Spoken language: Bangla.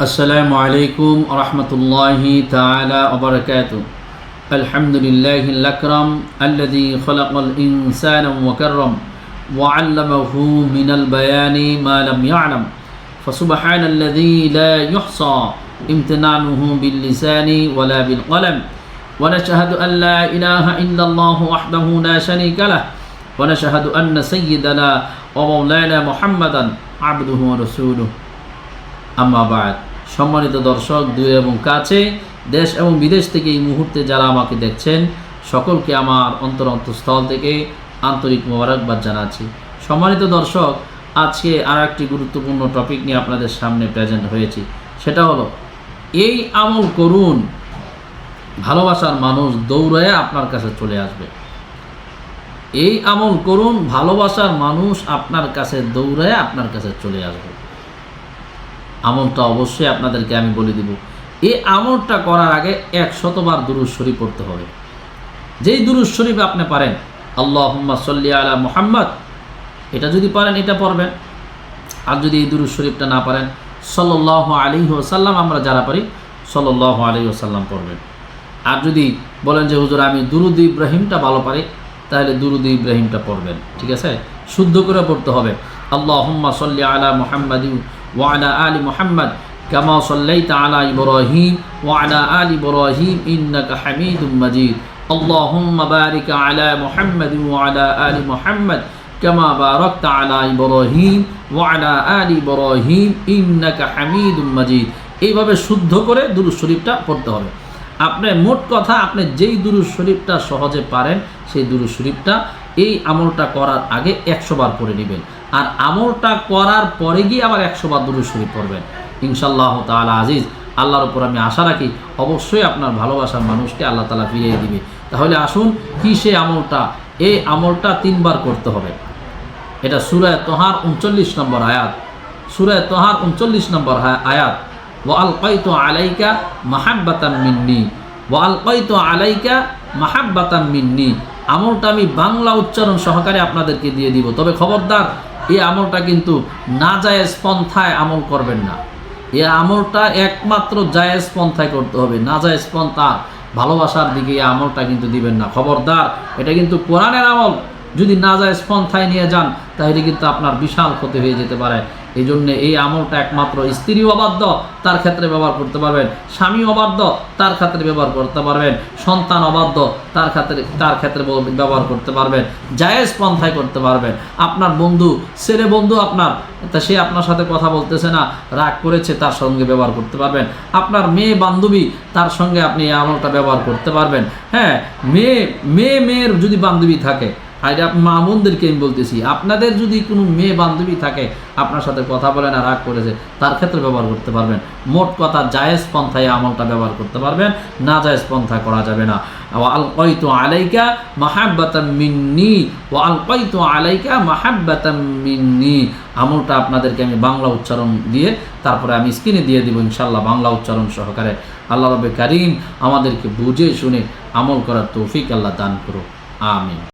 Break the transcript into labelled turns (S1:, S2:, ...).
S1: السلام عليكم ورحمة الله تعالى وبركاته. الحمد لله الأكرم الذي خلق الإنسان وكرم وعلمه من البيان ما لم يعلم. فسبحان الذي لا يحصى امتنانه باللسان ولا بالقلم. ونشهد أن لا إله إلا الله وحده لا شريك له. ونشهد أن سيدنا ومولانا محمدا عبده ورسوله. أما بعد. সম্মানিত দর্শক, দূরে এবং কাছে, দেশ এবং বিদেশ থেকে এই মুহূর্তে যারা আমাকে দেখছেন, সকলকে আমার অন্তর অন্তঃস্থল থেকে আন্তরিক মোবারকবাদ জানাচ্ছি। সম্মানিত দর্শক, আজকে আর একটি গুরুত্বপূর্ণ টপিক নিয়ে আপনাদের সামনে প্রেজেন্ট হয়েছি। সেটা হলো, এই আমল করুন, ভালোবাসার মানুষ দৌড়ায় আপনার কাছে চলে আসবে। এই আমল করুন, ভালোবাসার মানুষ আপনার কাছে দৌড়ায় আপনার কাছে চলে আসবে। আমলটা অবশ্যই আপনাদেরকে আমি বলে দিব। এই আমলটা করার আগে এক শতবার দুরুজ শরীফ পড়তে হবে। যেই দুরুজ শরীফ আপনি পারেন আল্লাহ সল্লি আলা মোহাম্মদ, এটা যদি পারেন, এটা পড়বেন। আর যদি এই দুরুজ শরীফটা না পারেন সল্লাহ আলী ওসাল্লাম আমরা যারা পারি সল্লাহ আলী ওসাল্লাম পড়বেন। আর যদি বলেন যে, হুজুর, আমি দুরুদ ইব্রাহিমটা ভালো পারি, তাহলে দুরুদ ইব্রাহিমটা পড়বেন। ঠিক আছে? শুদ্ধ করে পড়তে হবে। আল্লাহ সল্লি আলা মোহাম্মদ وعلى آل محمد كما صليت على إبراهيم وعلى آل إبراهيم إنك حميد مجيد اللهم بارك على محمد وعلى آل محمد كما باركت على إبراهيم وعلى آل إبراهيم إنك حميد مجيد এইভাবে শুদ্ধ করে দুরুজ শরীফটা পড়তে হবে আপনি মোট কথা আপনি যেই দুরুজ শরীফটা সহজে পারেন সেই দুরুজ শরীফটা এই আমলটা করার আগে একশো বার পড়ে নেবেন আর আমলটা করার পরে গিয়ে আবার একশো বার দুরুজ শরীফ পড়বেন। ইনশাল্লাহ তালা আজিজ, আল্লাহর উপর আমি আশা রাখি অবশ্যই আপনার ভালোবাসার মানুষকে আল্লাহ তালা ফিরিয়ে দিবে। তাহলে আসুন, কি সে আমলটা? এই আমলটা তিনবার করতে হবে। এটা সুরায় তোহার উনচল্লিশ নম্বর আয়াত। সুরায় তোহার উনচল্লিশ নম্বর আয়াত। ওয়াল কয়তো আলাইকা মাহাব্বাতান মিন্নি। ওয়াল কয়তো আলাইকা মাহাব্বাতান মিন্নি। আমলটা আমি বাংলা উচ্চারণ সহকারে আপনাদেরকে দিয়ে দিব। তবে খবরদার এই আমলটা কিন্তু না জায়েজ পন্থায় আমল করবেন না। এই আমলটা একমাত্র জায়েজ পন্থায় করতে হবে। না জায়েজ পন্থা, ভালোবাসার দিকে এই আমলটা কিন্তু দিবেন না। খবরদার, এটা কিন্তু কোরআনের আমল। যদি না যায় স্পন্থায় নিয়ে যান, তাহলে কিন্তু আপনার বিশাল ক্ষতি হয়ে যেতে পারে। এই জন্যে এই আমলটা একমাত্র স্ত্রী অবাধ্য, তার ক্ষেত্রে ব্যবহার করতে পারবেন। স্বামী অবাধ্য, তার ক্ষেত্রে ব্যবহার করতে পারবেন। সন্তান অবাধ্য, তার ক্ষেত্রে তার ক্ষেত্রে ব্যবহার করতে পারবেন। জায়েজ পন্থায় করতে পারবেন। আপনার বন্ধু, ছেলে বন্ধু আপনার, তা সে আপনার সাথে কথা বলতেছে না, রাগ করেছে, তার সঙ্গে ব্যবহার করতে পারবেন। আপনার মেয়ে বান্ধবী, তার সঙ্গে আপনি এই আমলটা ব্যবহার করতে পারবেন। হ্যাঁ মেয়ে মেয়ে মেয়ের যদি বান্ধবী থাকে আর মা বোনদেরকে আমি বলতেছি, আপনাদের যদি কোনো মেয়ে বান্ধবী থাকে, আপনার সাথে কথা বলে না রাগ করেছে, তার ক্ষেত্রে ব্যবহার করতে পারবেন। মোট কথা, জায়েজ পন্থায় আমলটা ব্যবহার করতে পারবেন, না জায়েজ পন্থা করা যাবে না। আল কয়তো আলাইকা মাহাব্বাতাম মিন্নি ও আল কয়তো আলাইকা মাহাব্বাতাম মিন্নি। আমলটা আপনাদেরকে আমি বাংলা উচ্চারণ দিয়ে, তারপরে আমি স্ক্রিনে দিয়ে দিব ইনশাল্লাহ বাংলা উচ্চারণ সহকারে। আল্লাহ রবে কারিম আমাদেরকে বুঝে শুনে আমল করার তৌফিক আল্লাহ দান করো আমিন।